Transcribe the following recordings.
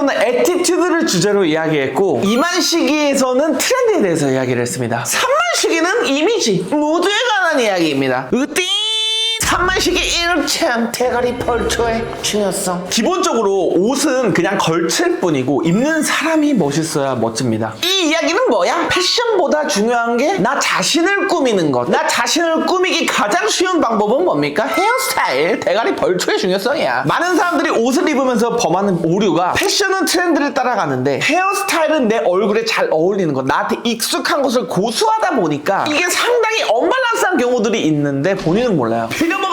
시기에서는 에티튜드를 주제로 이야기했고 이만 시기에서는 트렌드에 대해서 이야기를 했습니다. 3만 시기는 이미지, 무드에 관한 이야기입니다. 으띵! 3만 시기 일체한 대가리 펄초의 중요성. 기본적으로 옷은 그냥 걸칠 뿐이고 입는 사람이 멋있어야 멋집니다. 이 이야기는 뭐야? 패션보다 중요한 게 나 자신을 꾸미는 것. 나 자신을 꾸미기 가장 쉬운 방법은 뭡니까? 헤어스타일, 대가리 벌초의 중요성이야. 많은 사람들이 옷을 입으면서 범하는 오류가 패션은 트렌드를 따라가는데 헤어스타일은 내 얼굴에 잘 어울리는 것, 나한테 익숙한 것을 고수하다 보니까 이게 상당히 언밸런스한 경우들이 있는데 본인은 몰라요. 빌려먹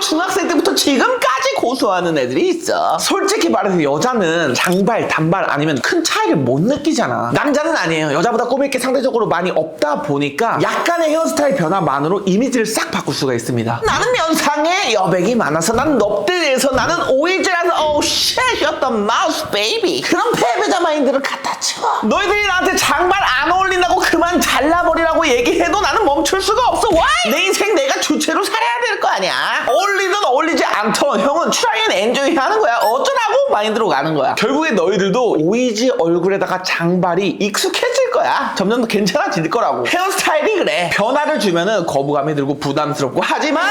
중학생 때부터 지금까지 고수하는 애들이 있어. 솔직히 말해서 여자는 장발, 단발 아니면 큰 차이를 못 느끼잖아. 남자는 아니에요. 여자보다 꾸밀 게 상대적으로 많이 없다 보니까 약간의 헤어스타일 변화만으로 이미지를 싹 바꿀 수가 있습니다. 나는 면상에 여백이 많아서 난 넙대에서 나는 shit you're the mouse baby 그런 패배자 마인드를 갖다 치워. 너희들이 나한테 장발 안 어울린다고 그만 잘라버리라고 얘기해도 나는 멈출 수가 없어. Why? 내 인생 내가 주체로 살아야 될 거 아니야. 어울리든 않던 형은 try and enjoy 하는 거야. 어쩌라고 마인드로 가는 거야. 결국에 너희들도 오이지 얼굴에다가 장발이 익숙해질 거야. 점점 더 괜찮아질 거라고. 헤어스타일이 그래. 변화를 주면은 거부감이 들고 부담스럽고 하지만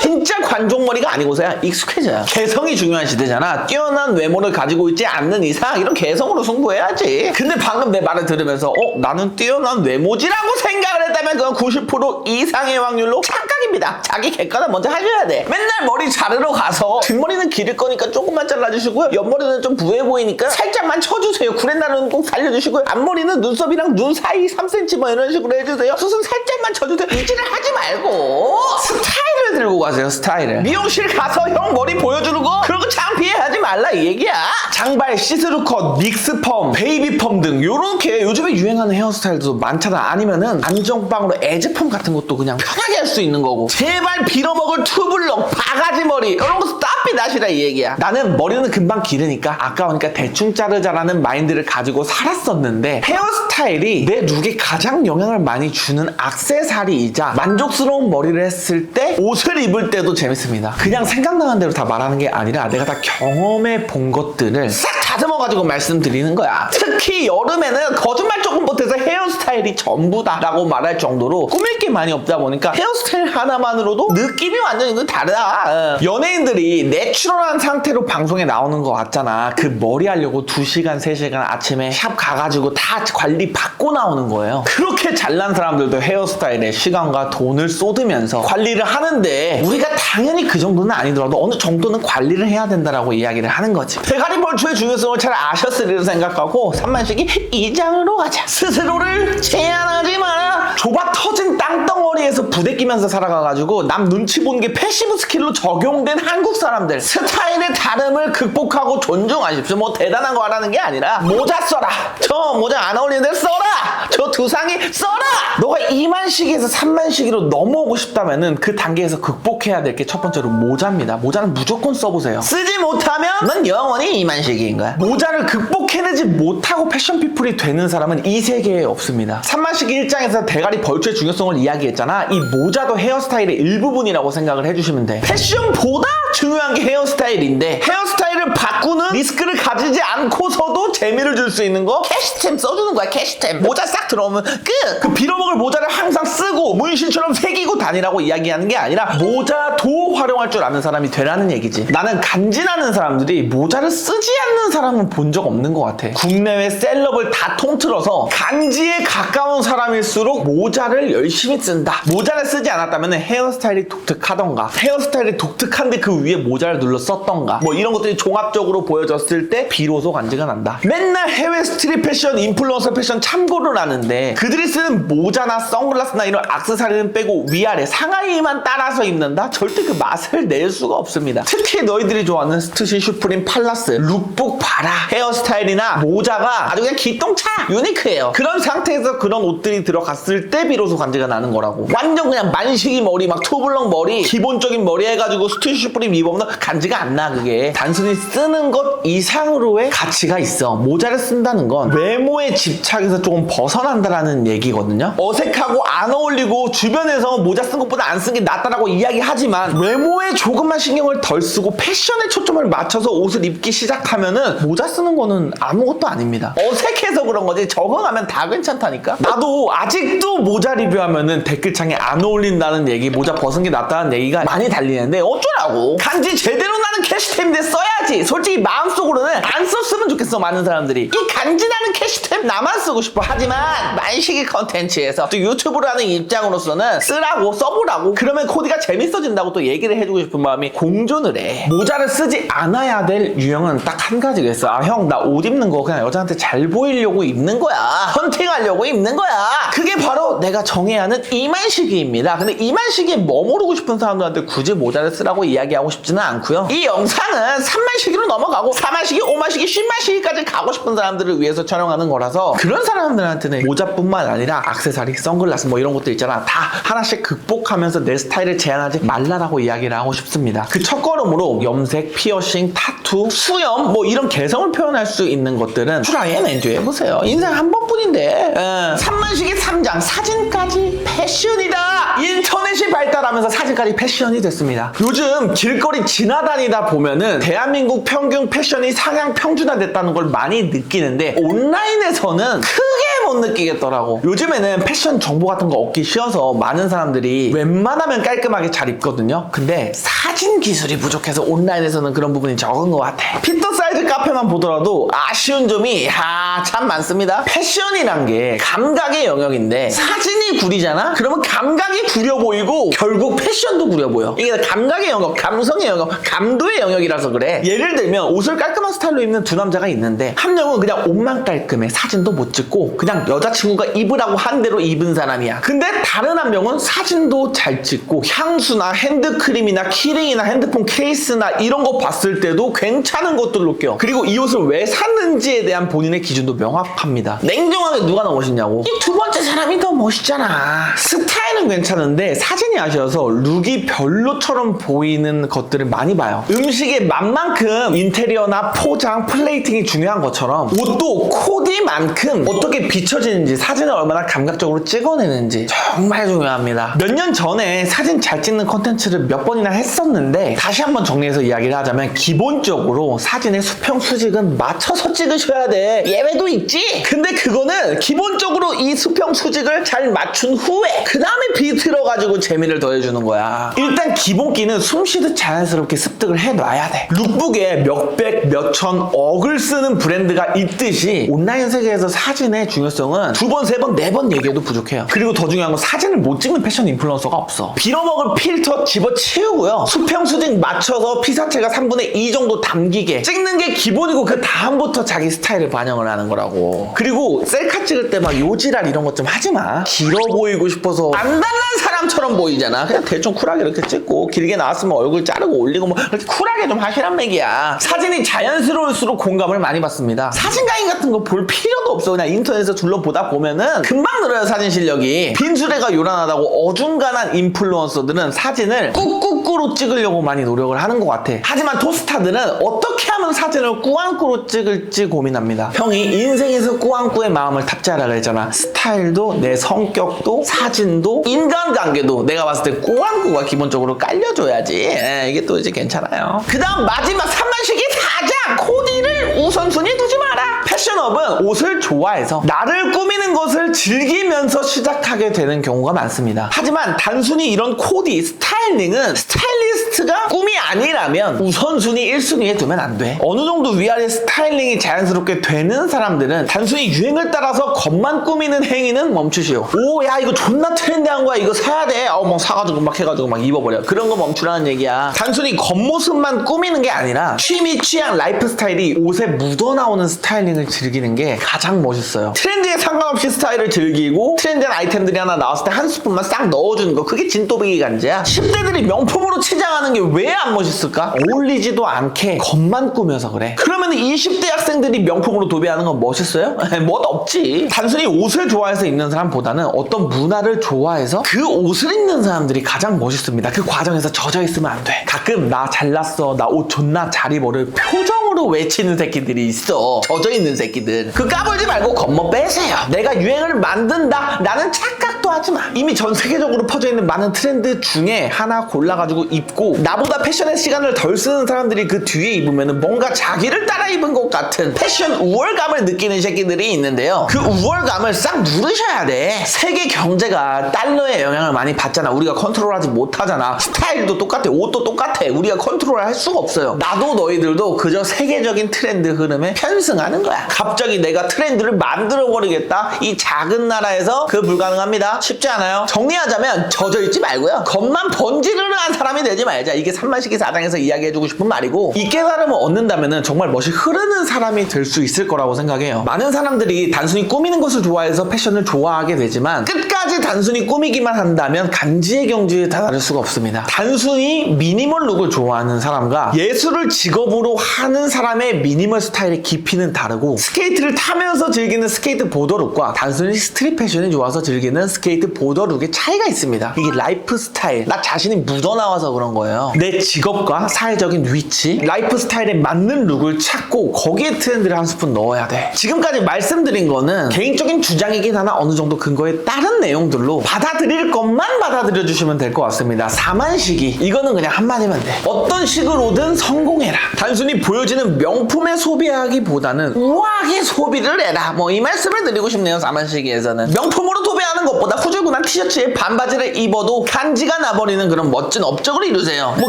진짜 관종머리가 아니고서야 익숙해져요. 개성이 중요한 시대잖아. 뛰어난 외모를 가지고 있지 않는 이상 이런 개성으로 승부해야지. 근데 방금 내 말을 들으면서 어 나는 뛰어난 외모지라고 생각을 했다면 그건 90% 이상의 확률로 착각입니다. 자기 객관을 먼저 하셔야 돼. 맨날 머리 자르러 가서 뒷머리는 기를 거니까 조금만 잘라주시고요. 옆머리는 좀 부해 보이니까 살짝만 쳐주세요. 구렛나루는 꼭 살려주시고요. 앞머리는 눈썹이랑 눈 사이 3cm 뭐 이런 식으로 해주세요. 수순 살짝만 쳐주세요. 이질을 하지 말고 스타일을 들고 가세요. 스타일을. 미용실 가서 형 머리 보여주는 거 그런 거창 피해하지 말라 이 얘기야. 장발, 시스루 컷, 믹스 펌, 베이비 펌 등 요렇게 요즘에 유행하는 헤어스타일도 많잖아. 아니면은 안정빵으로 에즈펌 같은 것도 그냥 편하게 할 수 있는 거고. 제발 빌어먹을 투블럭, 바가지 머리 이런 거 스탑이 나시라 이 얘기야. 나는 머리는 금방 기르니까 아까우니까 대충 자르자라는 마인드를 가지고 살았었는데 헤어스타일이 내 룩에 가장 영향을 많이 주는 악세사리이자 만족스러운 머리를 했을 때 옷을 입을 때도 재밌습니다. 그냥 생각나는 대로 다 말하는 게 아니라 내가 다 경험해 본 것들을 싹 다듬어가지고 말씀드리는 거야. 특히 여름에는 거짓말 조금 못해서 헤어스타일이 전부다라고 말할 정도로 꾸밀 게 많이 없다 보니까 헤어스타일 하나만으로도 느낌이 완전 이거 다르다. 어. 연예인들이 내추럴한 상태로 방송에 나오는 거 같잖아. 그 머리 하려고 2시간, 3시간 아침에 샵 가가지고 다 관리 받고 나오는 거예요. 그렇게 잘난 사람들도 헤어스타일에 시간과 돈을 쏟으면서 관리를 하는데 우리가 당연히 그 정도는 아니더라도 어느 정도는 관리를 해야 된다 라고 이야기를 하는 거지. 대가리 벌초의 중요성을 잘 아셨으리라 생각하고 3만씩이 이장으로 가자. 스스로를 제한하지 마라. 좁아 터진 땅덩어리에서 부대 끼면서 살아가가지고 남 눈치 보는 게 패시브 스킬로 적용된 한국 사람들 스타일의 다름을 극복하고 존중하십시오. 뭐 대단한 거 하라는 게 아니라 모자 써라. 저 모자 안 어울리는데 써라. 저 두상이 써라. 너가 2만 시기에서 3만 시기로 넘어오고 싶다면은 그 단계에서 극복해야 될 게 첫 번째로 모자입니다. 모자는 무조건 써보세요. 쓰지 못하면 넌 영원히 2만 시기인 거야. 모자를 극복해내지 못하고 패션 피플이 되는 사람은 이 세계에 없습니다. 3만 시기 일장에서 대가리 벌초의 중요성을 이야기했잖아. 이 모자도 헤어스타일의 일부분이라고 생각을 해주시면 돼. 패션보다 중요한 게 헤어스타일인데 헤어스타일을 바꾸는 리스크를 가지지 않고서도 재미를 줄 수 있는 거 캐시템 써주는 거야 캐시템 모자 싹 들어오면 끝! 그 빌어먹을 모자를 항상 쓰고 문신처럼 새기고 다니라고 이야기하는 게 아니라 모자도 활용할 줄 아는 사람이 되라는 얘기지 나는 간지 나는 사람들이 모자를 쓰지 않는 사람은 본 적 없는 것 같아. 국내외 셀럽을 다 통틀어서 간지에 가까운 사람일수록 모자를 열심히 쓴다. 모자를 쓰지 않았다면 헤어스타일이 독특하던가 헤어스타일이 독특한데 그 위에 모자를 눌러 썼던가 뭐 이런 것들이 종합적으로 보여졌을 때 비로소 간지가 난다. 맨날 해외 스트릿 패션 인플루언서 패션 참고를 하는데 그들이 쓰는 모자나 선글라스나 이런 악세사리는 빼고 위아래 상하이만 따라서 입는다? 절대 그 맛을 낼 수가 없습니다. 특히 너희들이 좋아하는 스투시 슈프림 팔라스 룩북 봐라 헤어스타일이나 모자가 아주 그냥 기똥차 유니크해요. 그런 상태에서 그런 옷들이 들어갔을 때 비로소 간지가 나는 거라고. 완전 그냥 만식이 머리 막 투블럭 머리 기본적인 머리 해가지고 스투시 슈프림 입으면 간지가 안 나 그게. 단순히 쓰는 것 이상으로의 가치가 있어. 모자를 쓴다는 건 외모의 집착에서 조금 벗어난다라는 얘기거든요. 어색하고 안 어울리고 주변에서 모자 쓴 것보다 안 쓴 게 낫다라고 이야기하지만 외모에 조금만 신경을 덜 쓰고 패션에 초 점을 맞춰서 옷을 입기 시작하면은 모자 쓰는 거는 아무것도 아닙니다. 어색해서 그런 거지 적응하면 다 괜찮다니까. 나도 아직도 모자 리뷰하면은 댓글창에 안 어울린다는 얘기, 모자 벗은 게 낫다는 얘기가 많이 달리는데 어쩌라고? 간지 제대로 나는 캐시템인데 써야지. 솔직히 마음속으로는 안 썼으면 좋겠어 많은 사람들이. 이 간지 나는 캐시템 나만 쓰고 싶어. 하지만 만식이 컨텐츠에서 또 유튜브를 하는 입장으로서는 쓰라고 써보라고. 그러면 코디가 재밌어진다고 또 얘기를 해주고 싶은 마음이 공존을 해. 모자를 쓰지 않아야 될 유형은 딱 한 가지가 있어. 아 형 나 옷 입는 거 그냥 여자한테 잘 보이려고 입는 거야. 헌팅하려고 입는 거야. 그게 바로 내가 정해야 하는 이만식이입니다. 근데 이만식에 머무르고 싶은 사람들한테 굳이 모자를 쓰라고 이야기하고 싶지는 않고요. 이 영상은 3만식으로 넘어가고 4만식이, 5만식이, 10만식까지 가고 싶은 사람들을 위해서 촬영하는 거라서 그런 사람들한테는 모자뿐만 아니라 악세사리, 선글라스 뭐 이런 것들 있잖아. 다 하나씩 극복하면서 내 스타일을 제한하지 말라라고 이야기를 하고 싶습니다. 그 첫 걸음으로 염색, 피 어싱, 타투, 수염 뭐 이런 개성을 표현할 수 있는 것들은 트라이 앤 엔조이 해보세요. 인생 한 번뿐인데 예. 3만식이 3장 사진까지 패션이다. 인터넷이 발달하면서 사진까지 패션이 됐습니다. 요즘 길거리 지나다니다 보면은 대한민국 평균 패션이 상향 평준화됐다는 걸 많이 느끼는데 온라인에서는 크게 못 느끼겠더라고. 요즘에는 패션 정보 같은 거 얻기 쉬워서 많은 사람들이 웬만하면 깔끔하게 잘 입거든요. 근데 사진 기술이 부족해서 온라인에서는 그런 부분이 적은 것 같아. 피터 사이즈 카페만 보더라도 아쉬운 점이 야, 참 많습니다. 패션이란 게 감각의 영역인데 사진이 구리잖아? 그러면 감각이 구려 보이고 결국 패션도 구려 보여. 이게 감각의 영역, 감성의 영역, 감도의 영역이라서 그래. 예를 들면 옷을 깔끔한 스타일로 입는 두 남자가 있는데 한 명은 그냥 옷만 깔끔해. 사진도 못 찍고 그냥 여자친구가 입으라고 한 대로 입은 사람이야. 근데 다른 한 명은 사진도 잘 찍고 향수나 핸드크림이나 키링이나 핸드폰 케이스나 이런 거 봤을 때도 괜찮은 것들로 껴. 그리고 이 옷을 왜 샀는지에 대한 본인의 기준도 명확합니다. 냉정하게 누가 더 멋있냐고. 이 두 번째 사람이 더 멋있잖아. 스타일은 괜찮은데 사진이 아쉬워서 룩이 별로처럼 보이는 것들을 많이 봐요. 음식의 맛만큼 인테리어나 포장, 플레이팅이 중요한 것처럼 옷도 코디만큼 어떻게 비춰지는지 사진을 얼마나 감각적으로 찍어내는지 정말 중요합니다. 몇 년 전에 사진 잘 찍는 컨텐츠를 몇 번이나 했었는데 다시 한번 정리해서 이야기를 하자면 기본적으로 사진의 수평 수직은 맞춰서 찍으셔야 돼. 예외도 있지. 근데 그거는 기본적으로 이 수평 수직을 잘 맞춘 후에 그 다음에 비틀어 가지고 재미를 더해주는 거야. 일단 기본기는 숨 쉬듯 자연스럽게 습득을 해놔야 돼. 룩북에 몇백, 몇천, 억을 쓰는 브랜드가 있듯이 온라인 세계에서 사진의 중요성은 두 번, 세 번, 네 번 얘기해도 부족해요. 그리고 더 중요한 건 사진을 못 찍는 패션 인플루언서가 없어. 빌어먹을 필터 집어치우고요. 수평 수직 맞춰서 피사체가 3분의 2 정도 담기게 찍는 게 기본이고 그 다음부터 자기 스타일을 반영을 하는 거라고. 그리고 셀카 찍을 때 막 요지랄 이런 것 좀 하지 마. 길어 보이고 싶어서 안달난 사람처럼 보이잖아. 그냥 대충 쿨하게 이렇게 찍고 길게 나왔으면 얼굴 자르고 올리고 뭐 이렇게 쿨하게 좀 하시란 얘기야. 사진이 자연스러울수록 공감을 많이 받습니다. 사진가인 같은 거 볼 필요도 없어. 그냥 인터넷에서 둘러보다 보면은 금방 늘어요 사진 실력이. 빈수레가 요란하다고 어중간한 인플루언서들은 사진을 꾹꾹꾸로 찍으려고 많이 노력을 하는 것 같아. 하지만 토스타들은 어떻게 하면 사진을 꾸안꾸로 찍을지 고민합니다. 형이 인생에서 꾸안꾸의 마음을 탑재하라 그랬잖아. 스타일도 내 성격도 사진도 인간관계도 내가 봤을 때 꾸안꾸가 기본적으로 깔려줘야지. 예, 이게 또 이제 괜찮아요. 그 다음 마지막 3만식이 사장 코디를 우선순위 두지 마라. 패션업은 옷을 좋아해서 나를 꾸미는 것을 즐기면서 시작하게 되는 경우가 많습니다. 하지만 단순히 이런 코디, 스타일링은 스타일리스트가 꿈이 아니라면 우선순위 1순위에 두면 안 돼. 어느 정도 위아래 스타일링이 자연스럽게 되는 사람들은 단순히 유행을 따라서 겉만 꾸미는 행위는 멈추시오. 오, 야, 이거 존나 트렌디한 거야. 이거 사야 돼. 어, 뭐 사가지고 막 해가지고 막 입어버려. 그런 거 멈추라는 얘기야. 단순히 겉모습만 꾸미는 게 아니라 취미, 취향, 라이프 스타일이 옷에 묻어나오는 스타일링을 즐기는 게 가장 멋있어요. 트렌드에 상관없이 스타일을 즐기고 트렌디한 아이템들이 하나 나왔을 때 한 스푼만 싹 넣어주는 거. 그게 진또배기 간지야. 10대들이 명품으로 치장하는 게 왜 안 멋있을까? 어울리지도 않게 겉만 꾸며서 그래. 그러면 20대 학생들이 명품으로 도배하는 건 멋있어요? 멋 없지. 단순히 옷을 좋아해서 입는 사람보다는 어떤 문화를 좋아해서 그 옷을 입는 사람들이 가장 멋있습니다. 그 과정에서 젖어 있으면 안 돼. 가끔 나 잘났어. 나 옷 존나 잘 입어를 표정으로 외치는 새끼들이 있어. 젖어 있는 새끼들. 그 까불지 말고 겉멋 빼세요. 내가 유행을 만든다. 나는 착각도 하지 마. 이미 전 세계적으로 퍼져 있는 많은 트렌드 중에 하나 골라가지고 입고 나보다 패션에 시간을 덜 쓰는 사람들이 그 뒤에 입으면 뭔가 자기를 따라 입은 것 같은 패션 우월감을 느끼는 새끼들이 있는데요. 그 우월감을 싹 누르셔야 돼. 세계 경제가 달러의 영향을 많이 받잖아. 우리가 컨트롤하지 못하잖아. 스타일도 똑같아. 옷도 똑같아. 우리가 컨트롤할 수가 없어요. 나도 너희들도 그저 세계적인 트렌드 흐름에 편승하는 거야. 갑자기 내가 트렌드를 만들어 버리겠다. 이 작은 나라에서 그 불가능합니다. 쉽지 않아요. 정리하자면 젖어 있지 말고요. 겉만 번지르르한 사람이 되지 말자. 이게 산만식이 사장에서 이야기해주고 싶은 말이고 이 깨달음을 얻는다면은 정말 멋이 흐르는 사람이 될 수 있을 거라고 생각해요. 많은 사람들이 단순히 꾸미는 것을 좋아해서 패션을 좋아하게 되지만 끝까지 단순히 꾸미기만 한다면 간지의 경지에 다다를 수가 없습니다. 단순히 미니멀 룩을 좋아하는 사람과 예술을 직업으로 하는 사람의 미니멀 스타일의 깊이는 다르고 스케이트를 타면서 즐기는 스케이트 보더 룩과 단순히 스트릿 패션이 좋아서 즐기는 스케이트 보더 룩의 차이가 있습니다. 이게 라이프 스타일, 나 자신이 묻어나와서 그런 거예요. 내 직업과 사회적인 위치, 라이프 스타일에 맞는 룩을 찾고 거기에 트렌드를 한 스푼 넣어야 돼. 지금까지 말씀드린 거는 개인적인 주장이긴 하나 어느 정도 근거에 따른 내용들로 받아들일 것만 받아들여 주시면 될 것 같습니다. 사만시기 이거는 그냥 한마디면 돼. 어떤 식으로든 성공해라. 단순히 보여지는 명품에 소비하기보다는 우 아하게 소비를 해라. 뭐 이 말씀을 드리고 싶네요. 사만시기에서는 명품으로 도배하는 것보다 후줄근한 티셔츠에 반바지를 입어도 간지가 나버리는 그런 멋진 업적을 이루세요. 뭐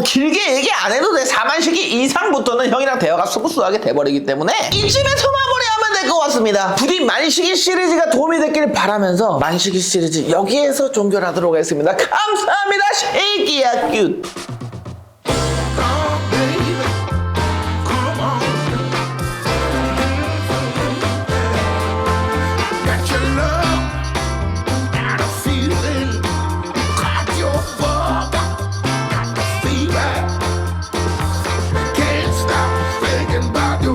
길게 얘기 안 해도 돼. 사만시기 이상부터는 형이랑 대화가 스무스하게 돼버리기 때문에 이쯤에서 마무리하면 될 것 같습니다. 부디 만시기 시리즈가 도움이 됐길 바라면서 만시기 시리즈 여기에서 종결하도록 하겠습니다. 감사합니다. 쉐이키야 큐.